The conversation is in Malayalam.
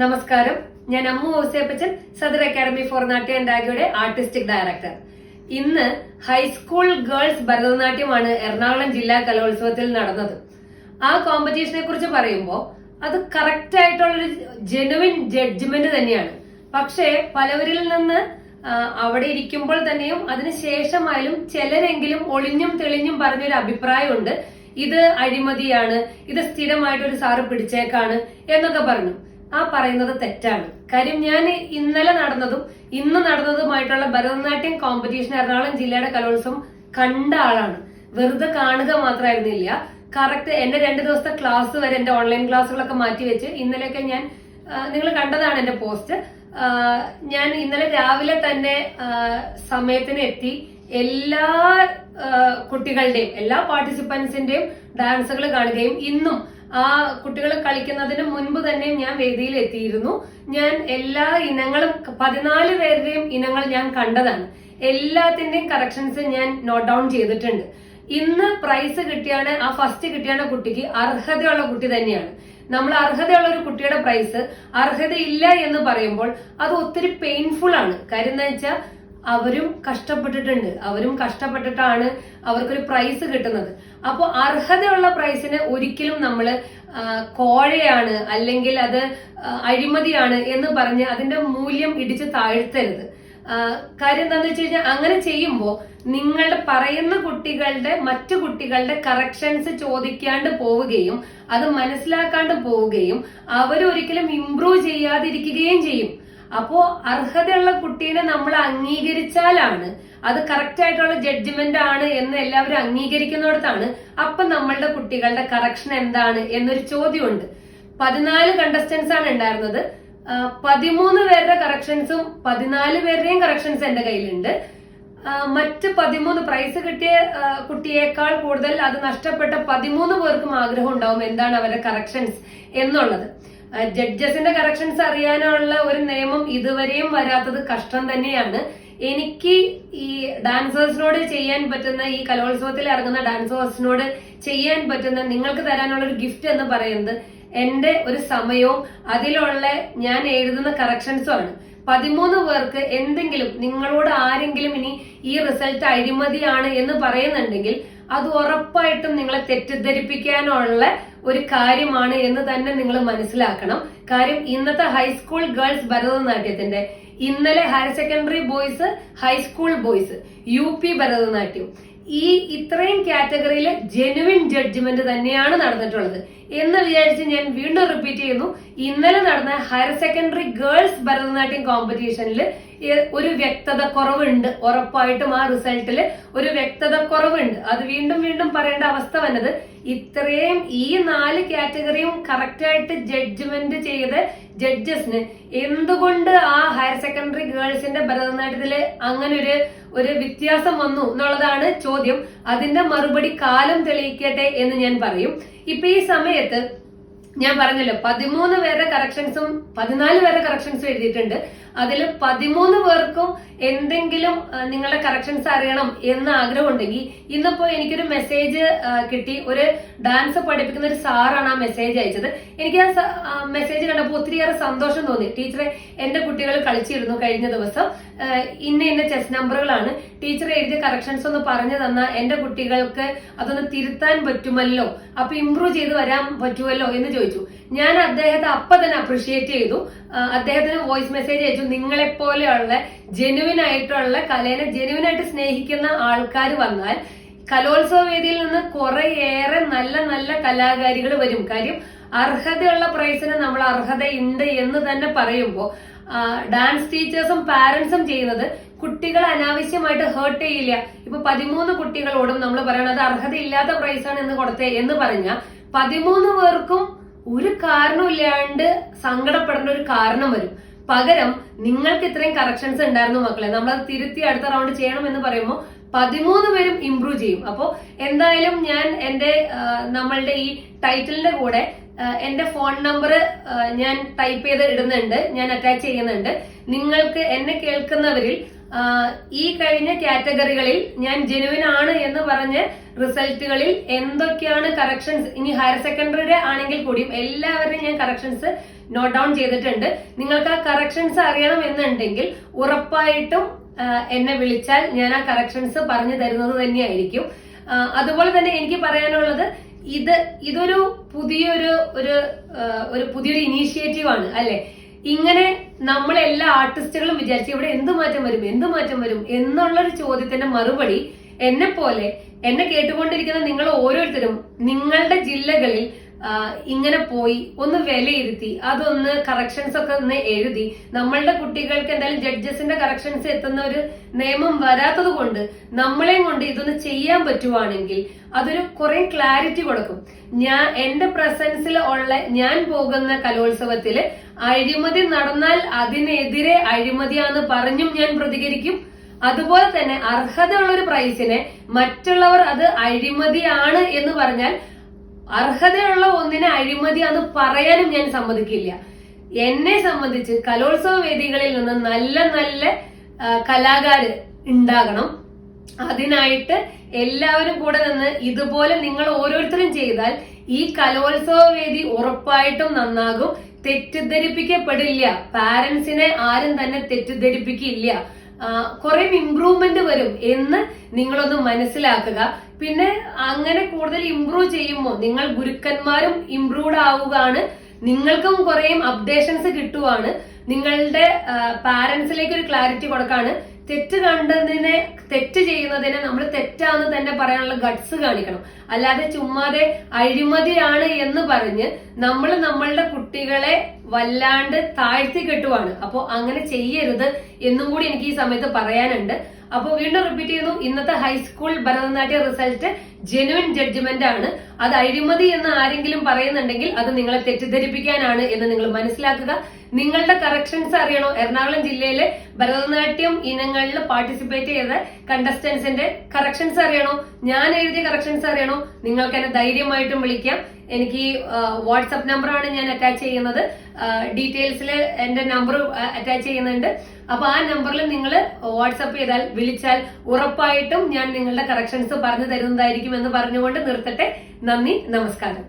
നമസ്കാരം. ഞാൻ Ammu Ouseppachan Sadar academy for Natya and artistic director ഇന്ന് ഹൈസ്കൂൾ ഗേൾസ് ഭരതനാട്യമാണ് എറണാകുളം ജില്ലാ കലോത്സവത്തിൽ നടന്നത്. ആ കോമ്പറ്റീഷനെ കുറിച്ച് പറയുമ്പോൾ അത് കറക്റ്റ് ആയിട്ടുള്ളൊരു ജെനുവിൻ ജഡ്ജ്മെന്റ് തന്നെയാണ്. പക്ഷേ പലവരിൽ നിന്ന് അവിടെ ഇരിക്കുമ്പോൾ തന്നെയും അതിനുശേഷമായാലും ചിലരെങ്കിലും ഒളിഞ്ഞും തെളിഞ്ഞും പറഞ്ഞൊരു അഭിപ്രായമുണ്ട്. ഇത് അഴിമതിയാണ് ഇത് സ്ഥിരമായിട്ട് ഒരു സാറ് പിടിച്ചേക്കാണ് എന്നൊക്കെ പറഞ്ഞു. ആ പറയുന്നത് തെറ്റാണ്. കാര്യം ഞാൻ ഇന്നലെ നടന്നതും ഇന്ന് നടന്നതുമായിട്ടുള്ള ഭരതനാട്യം കോമ്പറ്റീഷൻ എറണാകുളം ജില്ലയുടെ കലോത്സവം കണ്ട ആളാണ്. വെറുതെ കാണുക മാത്രമായിരുന്നില്ല കറക്റ്റ് എന്റെ രണ്ട് ദിവസത്തെ ക്ലാസ് വരെ എന്റെ ഓൺലൈൻ ക്ലാസ്സുകളൊക്കെ മാറ്റി വെച്ച് ഇന്നലെയൊക്കെ ഞാൻ നിങ്ങൾ കണ്ടതാണ് എന്റെ പോസ്റ്റ് ഞാൻ ഇന്നലെ രാവിലെ തന്നെ സമയത്തിന് എത്തി എല്ലാ കുട്ടികളുടെയും എല്ലാ പാർട്ടിസിപ്പൻസിന്റെയും ഡാൻസുകൾ കാണുകയും ഇന്നും ആ കുട്ടികൾ കളിക്കുന്നതിന് മുൻപ് തന്നെ ഞാൻ വേദിയിൽ എത്തിയിരുന്നു. ഞാൻ എല്ലാ ഇനങ്ങളും പതിനാല് പേരുടെയും ഇനങ്ങൾ ഞാൻ കണ്ടതാണ്. എല്ലാത്തിന്റെയും കറക്ഷൻസ് ഞാൻ നോട്ട് ഡൗൺ ചെയ്തിട്ടുണ്ട്. ഇന്ന് പ്രൈസ് കിട്ടിയാണ് ആ ഫസ്റ്റ് കിട്ടിയാണ് കുട്ടിക്ക് അർഹതയുള്ള കുട്ടി തന്നെയാണ്. നമ്മൾ അർഹതയുള്ള ഒരു കുട്ടിയുടെ പ്രൈസ് അർഹതയില്ല എന്ന് പറയുമ്പോൾ അത് ഒത്തിരി പെയിൻഫുൾ ആണ്. കാര്യം എന്താ വെച്ചാൽ അവരും കഷ്ടപ്പെട്ടിട്ടുണ്ട്. അവരും കഷ്ടപ്പെട്ടിട്ടാണ് അവർക്കൊരു പ്രൈസ് കിട്ടുന്നത്. അപ്പോൾ അർഹതയുള്ള പ്രൈസിന് ഒരിക്കലും നമ്മൾ കോഴയാണ് അല്ലെങ്കിൽ അത് അഴിമതിയാണ് എന്ന് പറഞ്ഞ് അതിന്റെ മൂല്യം ഇടിച്ച് താഴ്ത്തരുത്. കാര്യം എന്താണെന്ന് വെച്ച് കഴിഞ്ഞാൽ അങ്ങനെ ചെയ്യുമ്പോൾ നിങ്ങളുടെ പറയുന്ന കുട്ടികളുടെ മറ്റു കുട്ടികളുടെ കറക്ഷൻസ് ചോദിക്കാണ്ട് പോവുകയും അത് മനസ്സിലാക്കാണ്ട് പോവുകയും അവരൊരിക്കലും ഇംപ്രൂവ് ചെയ്യാതിരിക്കുകയും ചെയ്യും. അപ്പോ അർഹതയുള്ള കുട്ടീനെ നമ്മൾ അംഗീകരിച്ചാലാണ് അത് കറക്റ്റ് ആയിട്ടുള്ള ജഡ്ജ്മെന്റ് ആണ് എന്ന് എല്ലാവരും അംഗീകരിക്കുന്നിടത്താണ് അപ്പൊ നമ്മളുടെ കുട്ടികളുടെ കറക്ഷൻ എന്താണ് എന്നൊരു ചോദ്യമുണ്ട്. പതിനാല് കണ്ടസ്റ്റൻസ് ആണ് ഉണ്ടായിരുന്നത്. പതിമൂന്ന് പേരുടെ കറക്ഷൻസും പതിനാല് പേരുടെയും കറക്ഷൻസ് എന്റെ കയ്യിലുണ്ട്. മറ്റ് പതിമൂന്ന് പ്രൈസ് കിട്ടിയ കുട്ടിയേക്കാൾ കൂടുതൽ അത് നഷ്ടപ്പെട്ട പതിമൂന്ന് പേർക്കും ആഗ്രഹം ഉണ്ടാവും എന്താണ് അവരുടെ കറക്ഷൻസ് എന്നുള്ളത്. ജഡ്ജസിന്റെ കറക്ഷൻസ് അറിയാനുള്ള ഒരു നിയമം ഇതുവരെയും വരാത്തത് കഷ്ടം തന്നെയാണ്. എനിക്ക് ഈ ഡാൻസേഴ്സിനോട് ചെയ്യാൻ പറ്റുന്ന ഈ കലോത്സവത്തിൽ ഇറങ്ങുന്ന ഡാൻസേഴ്സിനോട് ചെയ്യാൻ പറ്റുന്ന നിങ്ങൾക്ക് തരാനുള്ള ഒരു ഗിഫ്റ്റ് എന്ന് പറയുന്നത് എന്റെ ഒരു സമയവും അതിലുള്ള ഞാൻ എഴുതുന്ന കറക്ഷൻസും ആണ്. പതിമൂന്ന് പേർക്ക് എന്തെങ്കിലും നിങ്ങളോട് ആരെങ്കിലും ഇനി ഈ റിസൾട്ട് അഴിമതിയാണ് എന്ന് പറയുന്നുണ്ടെങ്കിൽ അത് ഉറപ്പായിട്ടും നിങ്ങളെ തെറ്റിദ്ധരിപ്പിക്കാനുള്ള ഒരു കാര്യമാണ് എന്ന് തന്നെ നിങ്ങൾ മനസ്സിലാക്കണം. കാര്യം ഇന്നത്തെ ഹൈസ്കൂൾ ഗേൾസ് ഭരതനാട്യത്തിന്റെ ഇന്നലെ higher secondary boys high school boys U P Bharatanatyam. ഈ ഇത്രയും കാറ്റഗറിയിലെ ജെനുവിൻ ജഡ്ജ്മെന്റ് തന്നെയാണ് നടന്നിട്ടുള്ളത്. എന്ന് വിചാരിച്ച് ഞാൻ വീണ്ടും റിപ്പീറ്റ് ചെയ്യുന്നു. ഇന്നലെ നടന്ന ഹയർ സെക്കൻഡറി ഗേൾസ് ഭരതനാട്യം കോമ്പറ്റീഷനിൽ ഒരു വ്യക്തത കുറവുണ്ട്. ഉറപ്പായിട്ടും ആ റിസൾട്ടിൽ ഒരു വ്യക്തത കുറവുണ്ട്. അത് വീണ്ടും വീണ്ടും പറയേണ്ട അവസ്ഥ വന്നത് ഇത്രയും ഈ നാല് കാറ്റഗറിയും കറക്റ്റായിട്ട് ജഡ്ജ്മെന്റ് ചെയ്ത് ജഡ്ജസിന് എന്തുകൊണ്ട് ആ ഹയർ സെക്കൻഡറി ഗേൾസിന്റെ ഭരതനാട്യത്തിൽ അങ്ങനെ ഒരു ഒരു വ്യത്യാസം വന്നു എന്നുള്ളതാണ് ചോദ്യം. അതിന്റെ മറുപടി കാലം തെളിയിക്കട്ടെ എന്ന് ഞാൻ പറയും. ഇപ്പൊ ഈ സമയത്ത് ഞാൻ പറഞ്ഞല്ലോ പതിമൂന്ന് പേരുടെ കറക്ഷൻസും പതിനാല് പേരുടെ കറക്ഷൻസും എഴുതിയിട്ടുണ്ട്. അതിൽ പതിമൂന്ന് പേർക്കും എന്തെങ്കിലും നിങ്ങളുടെ കറക്ഷൻസ് അറിയണം എന്ന് ആഗ്രഹം ഉണ്ടെങ്കിൽ ഇന്നിപ്പോ എനിക്കൊരു മെസ്സേജ് കിട്ടി. ഒരു ഡാൻസ് പഠിപ്പിക്കുന്ന ഒരു സാറാണ് ആ മെസ്സേജ് അയച്ചത്. എനിക്ക് ആ മെസ്സേജ് കണ്ടപ്പോൾ ഒത്തിരിയേറെ സന്തോഷം തോന്നി. ടീച്ചറെ എന്റെ കുട്ടികൾ കളിച്ചിരുന്നു കഴിഞ്ഞ ദിവസം. ഇന്ന ഇന്ന ചെസ് നമ്പറുകളാണ് ടീച്ചർ എഴുതിയ കറക്ഷൻസ് ഒന്ന് പറഞ്ഞു തന്ന എന്റെ കുട്ടികൾക്ക് അതൊന്ന് തിരുത്താൻ പറ്റുമല്ലോ. അപ്പൊ ഇമ്പ്രൂവ് ചെയ്ത് വരാൻ പറ്റുമല്ലോ എന്ന് ചോദിച്ചു. ഞാൻ അദ്ദേഹത്തെ അപ്പൊ തന്നെ അപ്രിഷിയേറ്റ് ചെയ്തു. അദ്ദേഹത്തിന് വോയിസ് മെസ്സേജ് അയച്ചു. നിങ്ങളെ പോലെയുള്ള ജെനുവിൻ ആയിട്ടുള്ള കലേനെ ജെനുവിൻ ആയിട്ട് സ്നേഹിക്കുന്ന ആൾക്കാർ വന്നാൽ കലോത്സവ വേദിയിൽ നിന്ന് കുറേയേറെ നല്ല നല്ല കലാകാരികൾ വരും. കാര്യം അർഹതയുള്ള പ്രൈസിന് നമ്മൾ അർഹതയുണ്ട് എന്ന് തന്നെ പറയുമ്പോൾ ഡാൻസ് ടീച്ചേഴ്സും പാരന്റ്സും ചെയ്യുന്നത് കുട്ടികൾ അനാവശ്യമായിട്ട് ഹേർട്ട് ചെയ്യില്ല. ഇപ്പൊ പതിമൂന്ന് കുട്ടികളോടും നമ്മൾ പറയണത് അർഹതയില്ലാത്ത പ്രൈസാണ് എന്ന് കൊടുത്തേ എന്ന് പറഞ്ഞ പതിമൂന്ന് പേർക്കും ഒരു കാരണമില്ലാണ്ട് സങ്കടപ്പെടേണ്ട ഒരു കാരണം വരും. പകരം നിങ്ങൾക്ക് ഇത്രയും കറക്ഷൻസ് ഉണ്ടായിരുന്നു മക്കളെ. നമ്മൾ അത് തിരുത്തി അടുത്ത റൗണ്ട് ചെയ്യണം എന്ന് പറയുമ്പോൾ പതിമൂന്ന് പേരും ഇംപ്രൂവ് ചെയ്യും. അപ്പോൾ എന്തായാലും ഞാൻ എന്റെ നമ്മളുടെ ഈ ടൈറ്റിലിന്റെ കൂടെ എന്റെ ഫോൺ നമ്പർ ഞാൻ ടൈപ്പ് ചെയ്ത് ഇടുന്നുണ്ട്. ഞാൻ അറ്റാച്ച് ചെയ്യുന്നുണ്ട്. നിങ്ങൾക്ക് എന്നെ കേൾക്കുന്നവരിൽ ഈ കഴിഞ്ഞ കാറ്റഗറികളിൽ ഞാൻ ജെനുവിൻ ആണ് എന്ന് പറഞ്ഞ് റിസൾട്ടുകളിൽ എന്തൊക്കെയാണ് കറക്ഷൻസ് ഇനി ഹയർ സെക്കൻഡറിയുടെ ആണെങ്കിൽ കൂടിയും എല്ലാവരുടെയും ഞാൻ കറക്ഷൻസ് നോട്ട് ഡൗൺ ചെയ്തിട്ടുണ്ട്. നിങ്ങൾക്ക് ആ കറക്ഷൻസ് അറിയണം എന്നുണ്ടെങ്കിൽ ഉറപ്പായിട്ടും എന്നെ വിളിച്ചാൽ ഞാൻ ആ കറക്ഷൻസ് പറഞ്ഞു തരുന്നത് തന്നെയായിരിക്കും. അതുപോലെ തന്നെ എനിക്ക് പറയാനുള്ളത് ഇത് ഇതൊരു പുതിയൊരു ഒരു ഒരു പുതിയൊരു ഇനീഷ്യേറ്റീവ് ആണ് അല്ലെ? ഇങ്ങനെ നമ്മൾ എല്ലാ ആർട്ടിസ്റ്റുകളും വിചാരിച്ചു ഇവിടെ എന്ത് മാറ്റം വരും എന്ത് മാറ്റം വരും എന്നുള്ളൊരു ചോദ്യത്തിന്റെ മറുപടി എന്നെ പോലെ എന്നെ കേട്ടുകൊണ്ടിരിക്കുന്ന നിങ്ങൾ ഓരോരുത്തരും നിങ്ങളുടെ ജില്ലകളിൽ ഇങ്ങനെ പോയി ഒന്ന് വിലയിരുത്തി അതൊന്ന് കറക്ഷൻസ് ഒക്കെ ഒന്ന് എഴുതി. നമ്മളുടെ കുട്ടികൾക്ക് എന്തായാലും ജഡ്ജസിന്റെ കറക്ഷൻസ് എത്തുന്ന ഒരു നിയമം വരാത്തത് കൊണ്ട് നമ്മളെയും കൊണ്ട് ഇതൊന്ന് ചെയ്യാൻ പറ്റുവാണെങ്കിൽ അതൊരു കുറെ ക്ലാരിറ്റി കൊടുക്കും. ഞാൻ എന്റെ പ്രസൻസിൽ ഉള്ള ഞാൻ പോകുന്ന കലോത്സവത്തിൽ അഴിമതി നടന്നാൽ അതിനെതിരെ അഴിമതിയാന്ന് പറഞ്ഞും ഞാൻ പ്രതികരിക്കും. അതുപോലെ തന്നെ അർഹതയുള്ള ഒരു പ്രൈസിനെ മറ്റുള്ളവർ അത് അഴിമതിയാണ് എന്ന് പറഞ്ഞാൽ അർഹതയുള്ള ഒന്നിനെ അത് പറയാനും ഞാൻ സമ്മതിക്കില്ല. എന്നെ സംബന്ധിച്ച് കലോത്സവ വേദികളിൽ നിന്ന് നല്ല നല്ല കലാകാര് ഉണ്ടാകണം. അതിനായിട്ട് എല്ലാവരും കൂടെ നിന്ന് ഇതുപോലെ നിങ്ങൾ ഓരോരുത്തരും ചെയ്താൽ ഈ കലോത്സവ വേദി ഉറപ്പായിട്ടും നന്നാകും. തെറ്റിദ്ധരിപ്പിക്കപ്പെടില്ല. പാരന്റ്സിനെ ആരും തന്നെ തെറ്റിദ്ധരിപ്പിക്കില്ല. കുറെ ഇമ്പ്രൂവ്മെന്റ് വരും എന്ന് നിങ്ങളൊന്ന് മനസ്സിലാക്കുക. പിന്നെ അങ്ങനെ കൂടുതൽ ഇമ്പ്രൂവ് ചെയ്യുമ്പോൾ നിങ്ങൾ ഗുരുക്കന്മാരും ഇമ്പ്രൂവ്ഡ് ആവുകയാണ്. നിങ്ങൾക്കും കുറേ അപ്ഡേഷൻസ് കിട്ടുവാണ്. നിങ്ങളുടെ പാരന്റ്സിലേക്ക് ഒരു ക്ലാരിറ്റി കൊടുക്കാണ്. തെറ്റ് കണ്ടതിനെ തെറ്റ് ചെയ്യുന്നതിനെ നമ്മൾ തെറ്റാന്ന് തന്നെ പറയാനുള്ള ഗട്സ് കാണിക്കണം. അല്ലാതെ ചുമ്മാതെ അഴിമതിയാണ് എന്ന് പറഞ്ഞ് നമ്മൾ നമ്മളുടെ കുട്ടികളെ വല്ലാണ്ട് താഴ്ത്തി കെട്ടുവാണ്. അപ്പോൾ അങ്ങനെ ചെയ്യരുത് എന്നും കൂടി എനിക്ക് ഈ സമയത്ത് പറയാനുണ്ട്. അപ്പോൾ വീണ്ടും റിപ്പീറ്റ് ചെയ്യുന്നു. ഇന്നത്തെ high school Bharatanatya result genuine judgement ആണ്. അത് അഴിമതി എന്ന് ആരെങ്കിലും പറയുന്നുണ്ടെങ്കിൽ അത് നിങ്ങളെ തെറ്റിദ്ധരിപ്പിക്കാനാണ് എന്ന് നിങ്ങൾ മനസ്സിലാക്കുക. നിങ്ങളുടെ കറക്ഷൻസ് അറിയണോ? എറണാകുളം ജില്ലയിലെ ഭരതനാട്യം ഇനങ്ങളിൽ പാർട്ടിസിപ്പേറ്റ് ചെയ്ത കണ്ടസ്റ്റൻസിന്റെ കറക്ഷൻസ് അറിയണോ? ഞാൻ എഴുതിയ കറക്ഷൻസ് അറിയണോ? നിങ്ങൾക്ക് എന്നെ ധൈര്യമായിട്ടും വിളിക്കാം. എനിക്ക് വാട്സപ്പ് നമ്പറാണ് ഞാൻ അറ്റാച്ച് ചെയ്യുന്നത്. ഡീറ്റെയിൽസിൽ എന്റെ നമ്പർ അറ്റാച്ച് ചെയ്യുന്നുണ്ട്. അപ്പൊ ആ നമ്പറിൽ നിങ്ങൾ വാട്സപ്പ് ചെയ്താൽ വിളിച്ചാൽ ഉറപ്പായിട്ടും ഞാൻ നിങ്ങളുടെ കറക്ഷൻസ് പറഞ്ഞു തരുന്നതായിരിക്കും എന്ന് പറഞ്ഞുകൊണ്ട് നിർത്തട്ടെ. നന്ദി നമസ്കാരം.